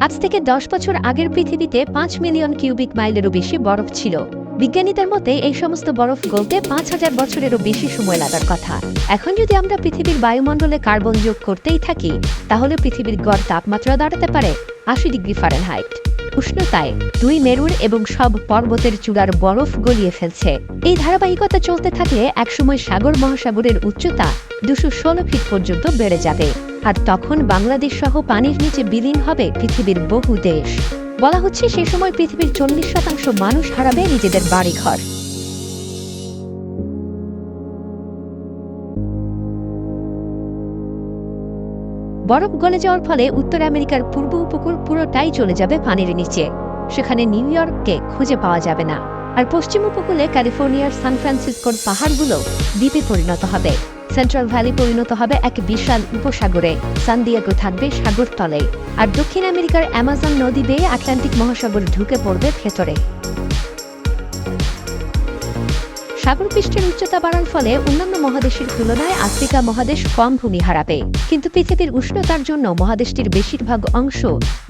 আজ থেকে দশ বছর আগের পৃথিবীতে পাঁচ মিলিয়ন কিউবিক মাইলেরও বেশি বরফ ছিল। বিজ্ঞানীদের মতে, এই সমস্ত বরফ গলতে পাঁচ হাজার বছরেরও বেশি সময় লাগার কথা। এখন যদি আমরা পৃথিবীর বায়ুমণ্ডলে কার্বন যোগ করতেই থাকি, তাহলে পৃথিবীর গড় তাপমাত্রা দাঁড়াতে পারে আশি ডিগ্রি ফারেনহাইট। উষ্ণতায় দুই মেরুর এবং সব পর্বতের চূড়ার বরফ গলিয়ে ফেলছে। এই ধারাবাহিকতা চলতে থাকলে একসময় সাগর মহাসাগরের উচ্চতা দুশো ষোলো ফিট পর্যন্ত বেড়ে যাবে। আর তখন বাংলাদেশ সহ পানির নিচে বিলীন হবে পৃথিবীর বহু দেশ। বলা হচ্ছে সে সময় পৃথিবীর চল্লিশ শতাংশ মানুষ হারাবে নিজেদের বাড়িঘর। বরফ গলে যাওয়ার ফলে উত্তর আমেরিকার পূর্ব উপকূল পুরোটাই চলে যাবে পানির নিচে। সেখানে নিউ ইয়র্ককে খুঁজে পাওয়া যাবে না। আর পশ্চিম উপকূলে ক্যালিফোর্নিয়ার সান ফ্রান্সিসকোর পাহাড়গুলো দ্বীপে পরিণত হবে। সেন্ট্রাল ভ্যালি পরিণত হবে এক বিশাল উপসাগরে। সান দিয়েগো থাকবে সাগর তলে আর দক্ষিণ আমেরিকার অ্যামাজন নদী বেয়ে আটলান্টিক মহাসাগর ঢুকে পড়বে ভেতরে। সাগর পৃষ্ঠের উচ্চতা বাড়ার ফলে অন্যান্য মহাদেশের তুলনায় আফ্রিকা মহাদেশ কম ভূমি হারাবে। কিন্তু পৃথিবীর উষ্ণতার জন্য মহাদেশটির বেশিরভাগ অংশ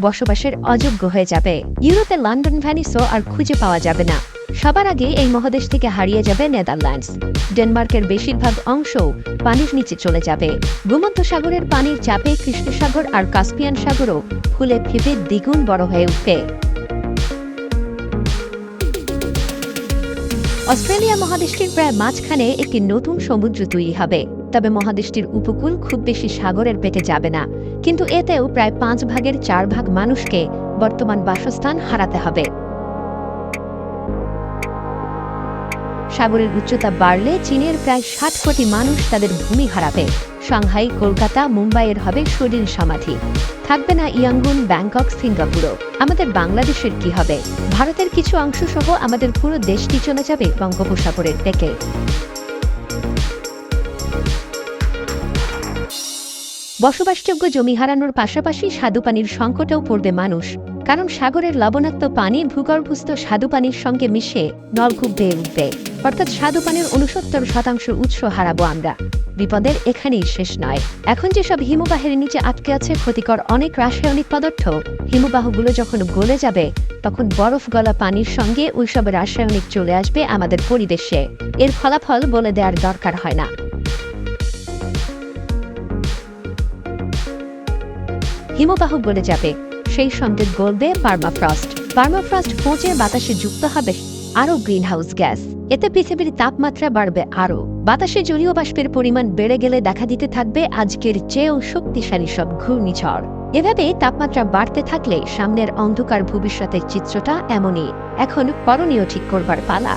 বসবাসের অযোগ্য হয়ে যাবে। ইউরোপে লন্ডন ভ্যানিসও আর খুঁজে পাওয়া যাবে না। সবার আগে এই মহাদেশ থেকে হারিয়ে যাবে নেদারল্যান্ডস। ডেনমার্কের বেশিরভাগ অংশ পানির নিচে চলে যাবে। ভূমধ্য সাগরের পানির চাপে কৃষ্ণসাগর আর কাস্পিয়ান সাগরও ফুলে ফেপে দ্বিগুণ বড় হয়ে উঠবে। অস্ট্রেলিয়া মহাদেশটির প্রায় মাঝখানে একটি নতুন সমুদ্র তৈরি হবে। তবে মহাদেশটির উপকূল খুব বেশি সাগরের পেটে যাবে না। কিন্তু এতেও প্রায় পাঁচ ভাগের চার ভাগ মানুষকে বর্তমান বাসস্থান হারাতে হবে। সাগরের উচ্চতা বাড়লে চীনের প্রায় ষাট কোটি মানুষ তাদের ভূমি হারাবে। সাংহাই, কলকাতা, মুম্বাইয়ের হবে শরীর সমাধি। থাকবে না ইয়াঙ্গুন, ব্যাংকক, সিঙ্গাপুরও। আমাদের বাংলাদেশের কি হবে? ভারতের কিছু অংশ সহ আমাদের পুরো দেশটি চলে যাবে বঙ্গোপসাগরের ডেকে বসবাসযোগ্য জমি হারানোর পাশাপাশি স্বাদুপানির সংকটেও পড়বে মানুষ। কারণ সাগরের লবণাক্ত পানি ভূগর্ভস্থ স্বাদুপানির সঙ্গে মিশে নলকূপ বেয়ে উঠবে। অর্থাৎ স্বাদুপানির উনসত্তর শতাংশ উৎস হারাবো আমরা। বিপদের এখানেই শেষ নয়। এখন যেসব হিমবাহের নিচে আটকে আছে, ক্ষতিকর অনেক রাসায়নিক পদার্থ। হিমবাহগুলো যখন গলে যাবে, তখন বরফ গলা পানির সঙ্গে ওইসব রাসায়নিক চলে আসবে আমাদের পরিবেশে। এর ফলাফল বলে দেওয়ার দরকার হয় না। হিমবাহ গলে যাবে। সেই সঙ্গে গলবে পার্মাফ্রস্ট। পার্মাফ্রস্ট পচে বাতাসে যুক্ত হবে আরও গ্রিনহাউস গ্যাস। এতে পৃথিবীর তাপমাত্রা বাড়বে আরও। বাতাসে জলীয় বাষ্পের পরিমাণ বেড়ে গেলে দেখা দিতে থাকবে আজকের চেয়েও শক্তিশালী সব ঘূর্ণিঝড়। এভাবে তাপমাত্রা বাড়তে থাকলে সামনের অন্ধকার ভবিষ্যতের চিত্রটা এমনই। এখন করণীয় ঠিক করবার পালা।